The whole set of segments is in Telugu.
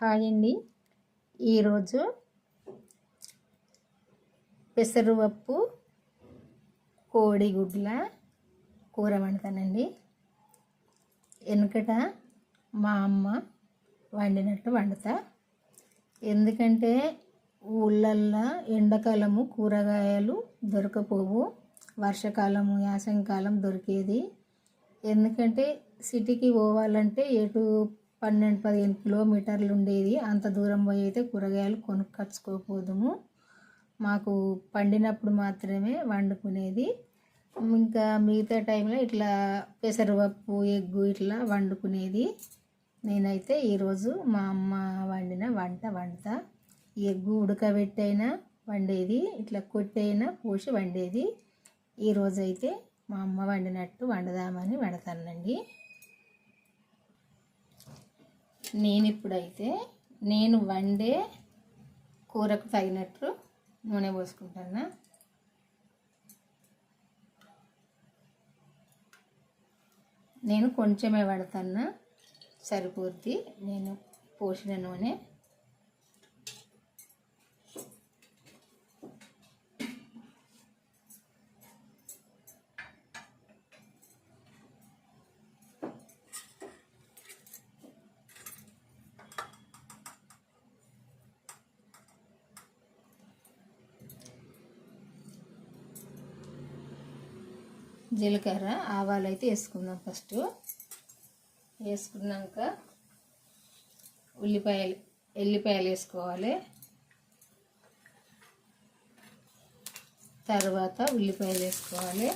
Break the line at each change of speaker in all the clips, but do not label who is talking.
హాయ్ అండి ఈరోజు పెసరపప్పు కోడిగుడ్ల కూర వండుతానండి. వెనుకట మా అమ్మ వండినట్టు వండుతా. ఎందుకంటే ఊళ్ళల్లో ఎండాకాలము కూరగాయలు దొరకపోవు. వర్షాకాలము యాసంకాలం దొరికేది. ఎందుకంటే సిటీకి పోవాలంటే ఎటు పన్నెండు పదిహేను కిలోమీటర్లు ఉండేది. అంత దూరం పోయి అయితే కూరగాయలు కొనుక్కొచ్చుకోపోదుము. మాకు పండినప్పుడు మాత్రమే వండుకునేది. ఇంకా మిగతా టైంలో ఇట్లా పెసరపప్పు ఎగ్గు ఇట్లా వండుకునేది. నేనైతే ఈరోజు మా అమ్మ వండిన వంట వంట ఎగ్గు ఉడకబెట్టైనా వండేది ఇట్లా కొట్టైనా పోసి వండేది. ఈరోజైతే మా అమ్మ వండినట్టు వండుదామని వండుతానండి. నేను ఇప్పుడైతే నేను వండే కూరకు తగినట్టు నూనె పోసుకుంటాను? నేను కొంచెమే పడతాను? సరిపోద్ది. నేను పోసిన నూనె జీలకర్ర ఆవాలు అయితే వేసుకుందాం ఫస్ట్. వేసుకున్నాక ఉల్లిపాయలు ఎల్లిపాయలు వేసుకోవాలి. తర్వాత ఉల్లిపాయలు వేసుకోవాలి.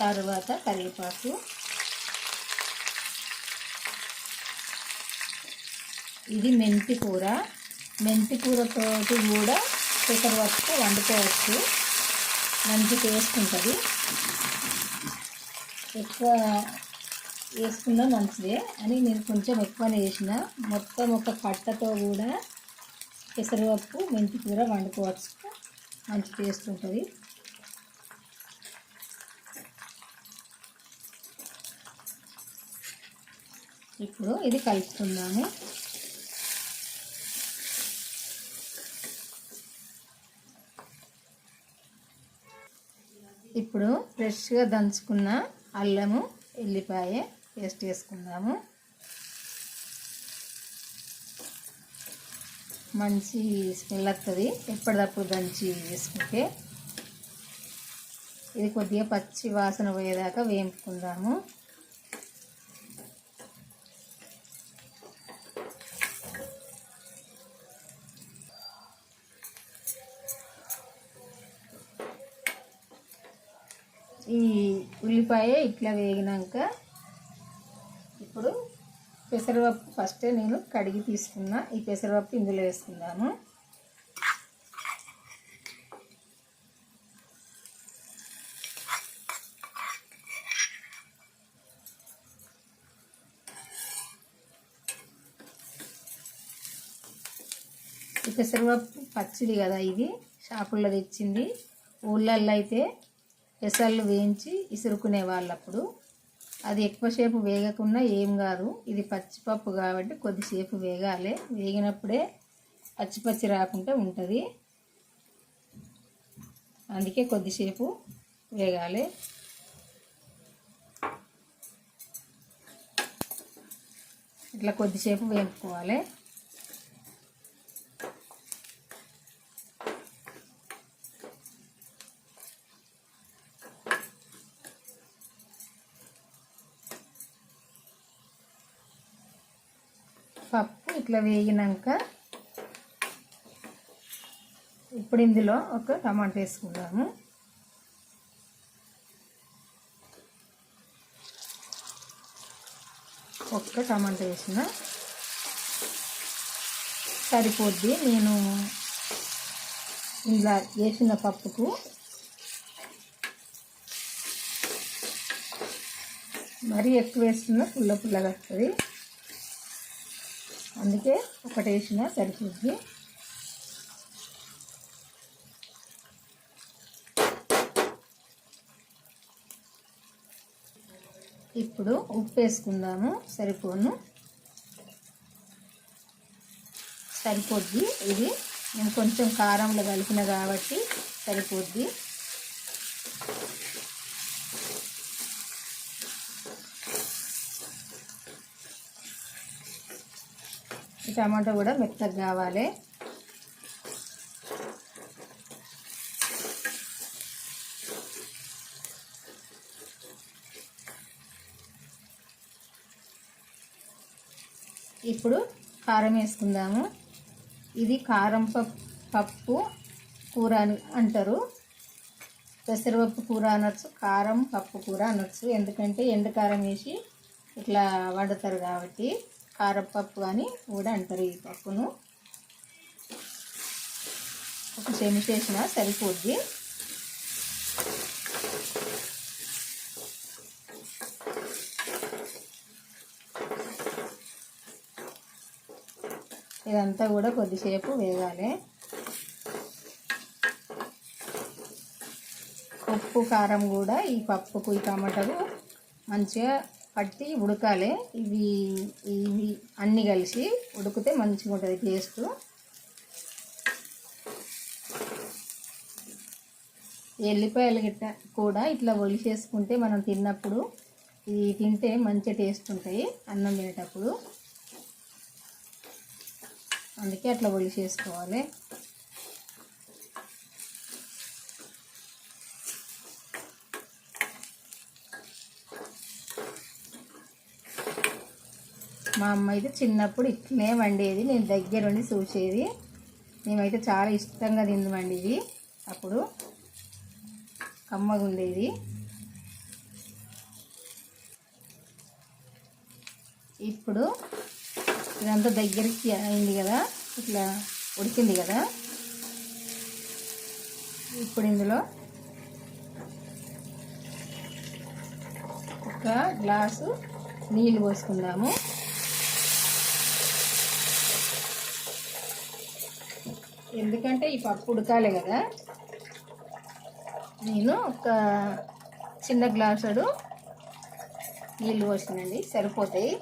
తర్వాత కరివేపాకు. ఇది మెంతి కూర. మెంతి కూరతోటి కూడా పెసరపప్పు వండుకోవచ్చు. మంచి టేస్ట్ ఉంటుంది. ఎక్కువ వేసుకున్నా మంచిదే అని నేను కొంచెం ఎక్కువనే వేసిన. మొత్తం ఒక కట్టతో కూడా పెసరపప్పు మెంతి కూర వండుకోవచ్చు. మంచి టేస్ట్ ఉంటుంది. ఇప్పుడు ఇది కలుపుకుందాము. ఇప్పుడు ఫ్రెష్గా దంచుకున్న అల్లము ఎల్లిపాయ పేస్ట్ వేసుకుందాము మంచి స్మెల్ వస్తుంది ఎప్పటికప్పుడు దంచి వేసుకుంటే. ఇది కొద్దిగా పచ్చి వాసన పోయేదాకా వేపుకుందాము. ఈ ఉల్లిపాయ ఇట్లా వేగినాక ఇప్పుడు పెసరపప్పు ఫస్టే నేను కడిగి తీసుకున్నా. ఈ పెసరపప్పు ఇందులో వేసుకుందాము. ఈ పెసరపప్పు పచ్చిది కదా ఇది. షాపుల్లో తెచ్చింది. ఊళ్ళల్లో అయితే పెసళ్ళు వేయించి ఇసురుకునే వాళ్ళప్పుడు. అది ఎక్కువసేపు వేగకుండా ఏం కాదు. ఇది పచ్చిపప్పు కాబట్టి కొద్దిసేపు వేగాలి. వేగినప్పుడే పచ్చిపచ్చి రాకుండా ఉంటుంది. అందుకే కొద్దిసేపు వేగాలి. ఇట్లా కొద్దిసేపు వేపుకోవాలి. పప్పు ఇట్లా వేగినాక ఇప్పుడు ఇందులో ఒక టమాటా వేసుకుందాము. ఒక్క టమాటా వేసిన సరిపోద్ది. నేను ఇలా వేసిన పప్పుకు మరీ ఎక్కువ వేస్తున్నా పుల్ల పుల్లగా వస్తుంది. అందుకే ఒకటి వేసిన సరిపోద్ది. ఇప్పుడు ఉప్పు వేసుకుందాము సరిపోను. సరిపోద్ది. ఇది నేను కొంచెం కారంలో కలిపిన కాబట్టి సరిపోద్ది. టమాటా కూడా మెత్తగా కావాలి. ఇప్పుడు కారం వేసుకుందాము. ఇది కారం పప్పు పప్పు కూర అని అంటారు. పెసరపప్పు కూర అనొచ్చు కారం పప్పు కూర అనొచ్చు. ఎందుకంటే ఎండు కారం వేసి ఇట్లా వండుతారు కాబట్టి. కారపప్పు అని కూడా అంటారు ఈ పప్పును. ఒక చెమి వేసిన సరిపోద్ది. ఇదంతా కూడా కొద్దిసేపు వేగాలి. ఉప్పు కారం కూడా ఈ పప్పుకు ఈ టమాటాలు మంచిగా పట్టి ఉడకాలి. ఇవి ఇవి అన్నీ కలిసి ఉడికితే మంచిగా ఉంటుంది టేస్ట్. ఎల్లిపాయలు గిట్ట కూడా ఇట్లా ఒలిసేసుకుంటే మనం తిన్నప్పుడు ఇవి తింటే మంచి టేస్ట్ ఉంటాయి అన్నం తినేటప్పుడు. అందుకే అట్లా ఒలిసేసుకోవాలి మా అమ్మ అయితే చిన్నప్పుడు ఇట్లనే వండేది. నేను దగ్గరుండి చూసేది. మేమైతే చాలా ఇష్టంగా తిందామండి ఇది అప్పుడు కమ్మగా ఉండేది ఇప్పుడు ఇదంతా దగ్గరికి అయింది కదా. ఇట్లా ఉడికింది కదా. ఇప్పుడు ఇందులో ఒక గ్లాసు నీళ్ళు పోసుకుందాము. ఎందుకంటే ఈ పప్పు ఉడకాలి కదా. నేను ఒక చిన్న గ్లాసుడు నీళ్ళు పోసినండి సరిపోతాయి.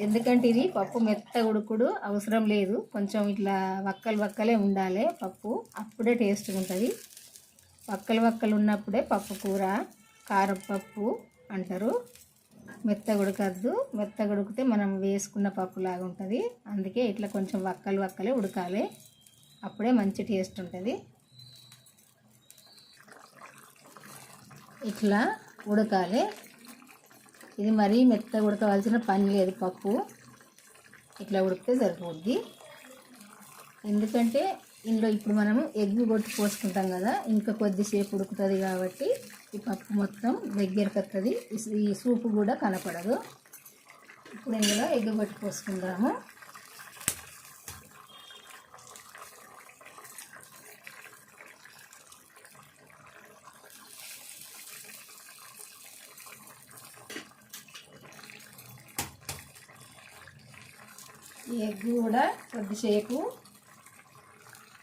ఎందుకంటే ఇది పప్పు మెత్త ఉడుకుడు అవసరం లేదు. కొంచెం ఇట్లా వక్కలు వక్కలే ఉండాలి పప్పు. అప్పుడే టేస్ట్గా ఉంటుంది. వక్కలు వక్కలు ఉన్నప్పుడే పప్పు కూర కారపప్పు అంటారు. మెత్త ఉడకద్దు. మెత్త ఉడికితే మనం వేసుకున్న పప్పు లాగా ఉంటుంది. అందుకే ఇట్లా కొంచెం వక్కలు వక్కలే ఉడకాలి. అప్పుడే మంచి టేస్ట్ ఉంటుంది. ఇట్లా ఉడకాలి. ఇది మరీ మెత్తగా ఉడకవలసిన పని లేదు పప్పు. ఇట్లా ఉడికితే సరిపోద్ది. ఎందుకంటే ఇందులో ఇప్పుడు మనము ఎగ్ కొట్టి పోసుకుంటాం కదా ఇంకా కొద్దిసేపు ఉడుకుతుంది కాబట్టి ఈ పప్పు మొత్తం దగ్గరికి వస్తుంది ఈ సూపు కూడా కనపడదు. ఇప్పుడు ఇందులో ఎగ్ కొట్టి పోసుకుందాము ఈ ఎగ్ కూడా కొద్దిసేపు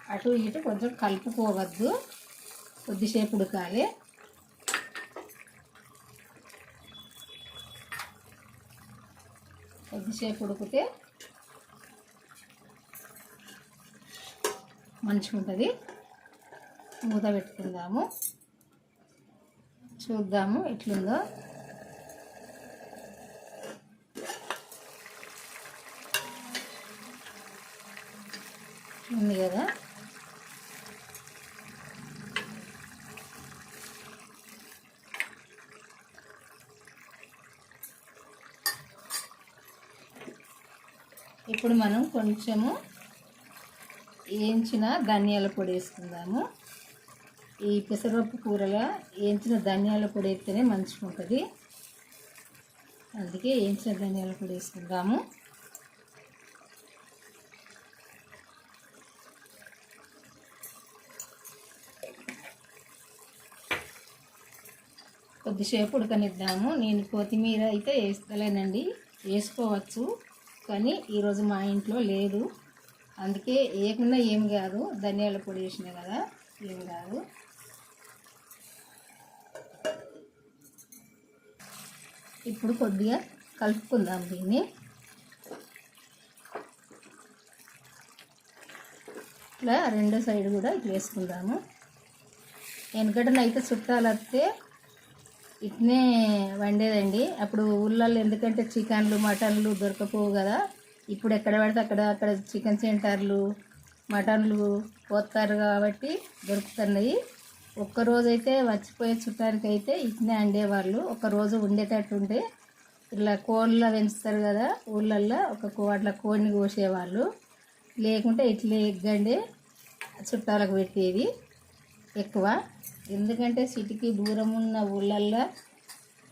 అటు ఇటు కొంచెం కలుపుకోవద్దు. కొద్దిసేపు ఉడకాలి. కొద్దిసేపు ఉడికితే మంచిగా ఉంటుంది. మూత పెట్టుకుందాము. చూద్దాము ఎట్లుందో. ఉంది కదా? ఇప్పుడు మనం కొంచెము వేయించిన ధనియాల పొడి వేసుకుందాము. ఈ పెసరపప్పు కూరగా వేయించిన ధనియాల పొడి వేస్తేనే మంచిగా ఉంటుంది అందుకే వేయించిన ధనియాల పొడి వేసుకుందాము. కొద్దిసేపు ఉడకనిద్దాము. నేను కొత్తిమీర అయితే వేస్తలేనండి. వేసుకోవచ్చు. కానీ ఈరోజు మా ఇంట్లో లేదు. అందుకే వేయకుండా ఏం కాదు. ధనియాల పొడి వేసిన కదా ఏం కాదు. ఇప్పుడు కొద్దిగా కలుపుకుందాం దీన్ని. ఇట్లా రెండో సైడ్ కూడా ఇట్లా వేసుకుందాము. వెనకటనైతే చుట్టాలు వస్తే ఇట్నే వండేదండి. అప్పుడు ఊళ్ళల్లో ఎందుకంటే చికెన్లు మటన్లు దొరకపోవు కదా. ఇప్పుడు ఎక్కడ పడితే అక్కడ అక్కడ చికెన్ సెంటర్లు మటన్లు పోతారు కాబట్టి దొరుకుతున్నాయి. ఒక్కరోజు అయితే మర్చిపోయే చుట్టానికి అయితే ఇట్నే వండేవాళ్ళు ఒక్కరోజు రోజు ఉండేటట్టు ఇట్లా కోళ్ళ పెంచుతారు కదా ఊళ్ళల్లో ఒక అట్లా కోడిని కోసేవాళ్ళు. లేకుంటే ఇట్లే ఎగ్గండి చుట్టాలకు పెట్టేది ఎక్కువ. ఎందుకంటే సిటీకి దూరం ఉన్న ఊళ్ళల్లో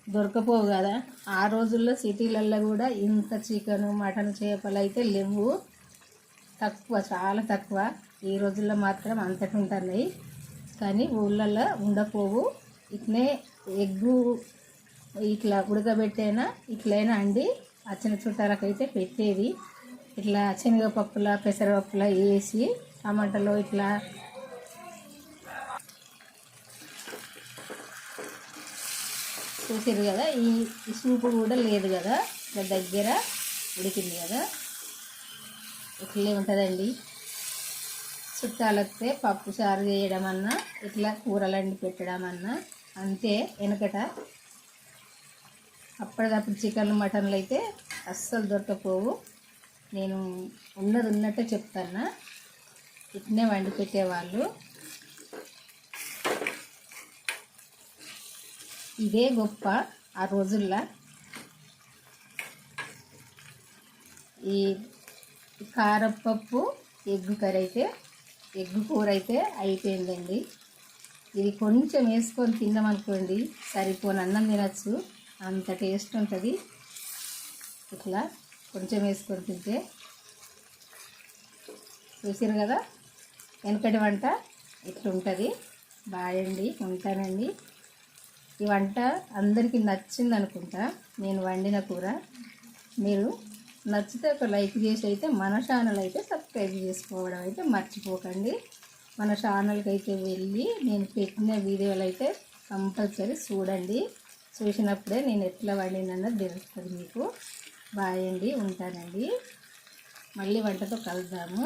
దొరకపోవు కదా. ఆ రోజుల్లో సిటీలల్లో కూడా ఇంత చికెను మటన్ చేపలు అయితే లేవు. తక్కువ చాలా తక్కువ. ఈ రోజుల్లో మాత్రం అంతటి ఉంటున్నాయి కానీ ఊళ్ళల్లో ఉండపోవు ఇట్నే ఎగ్గు ఇట్లా ఉడకబెట్టైనా ఇట్లైనా అండి. వచ్చిన చుట్టాలకైతే పెట్టేది ఇట్లా శనగపప్పుల పెసరపప్పుల వేసి టమాటాలో ఇట్లా చూసారు కదా ఈ సూపు కూడా లేదు కదా ఇట్లా దగ్గర ఉడికింది కదా. ఇట్లే ఉంటుందండి. చుట్టాలొస్తే పప్పు చారు చేయడం అన్నా ఇట్లా కూరలండి పెట్టడం అన్నా అంతే వెనకట. అప్పటిదప్పుడు చికెన్ మటన్లు అయితే అస్సలు దొరకపోవు నేను ఉన్నది ఉన్నట్టే చెప్తాను ఇట్నే వండి పెట్టేవాళ్ళు. ఇదే గొప్ప ఆ రోజుల్లో. ఈ కారపప్పు ఎగ్గు కర్రీ అయితే ఎగ్గు కూర అయితే అయిపోయిందండి. ఇది కొంచెం వేసుకొని తిన్నామనుకోండి సరిపోని అన్నం తినచ్చు. అంత టేస్ట్ ఉంటుంది. ఇట్లా కొంచెం వేసుకొని తింటే. చూసారు కదా? వెనకటి వంట ఇట్లుంటుంది. బాగండి ఉంటానండి. ఈ వంట అందరికీ నచ్చింది అనుకుంటా. నేను వండిన కూర. మీరు నచ్చితే ఒక లైక్ చేసి అయితే మన ఛానల్ అయితే సబ్స్క్రైబ్ చేసుకోవడం అయితే మర్చిపోకండి. మన ఛానల్కి అయితే వెళ్ళి నేను పెట్టిన వీడియోలు అయితే కంపల్సరీ చూడండి. చూసినప్పుడే నేను ఎట్లా వండినన్నది తెలుస్తుంది మీకు. బాయ్ అండి ఉంటానండి. మళ్ళీ వంటతో కలుద్దాము.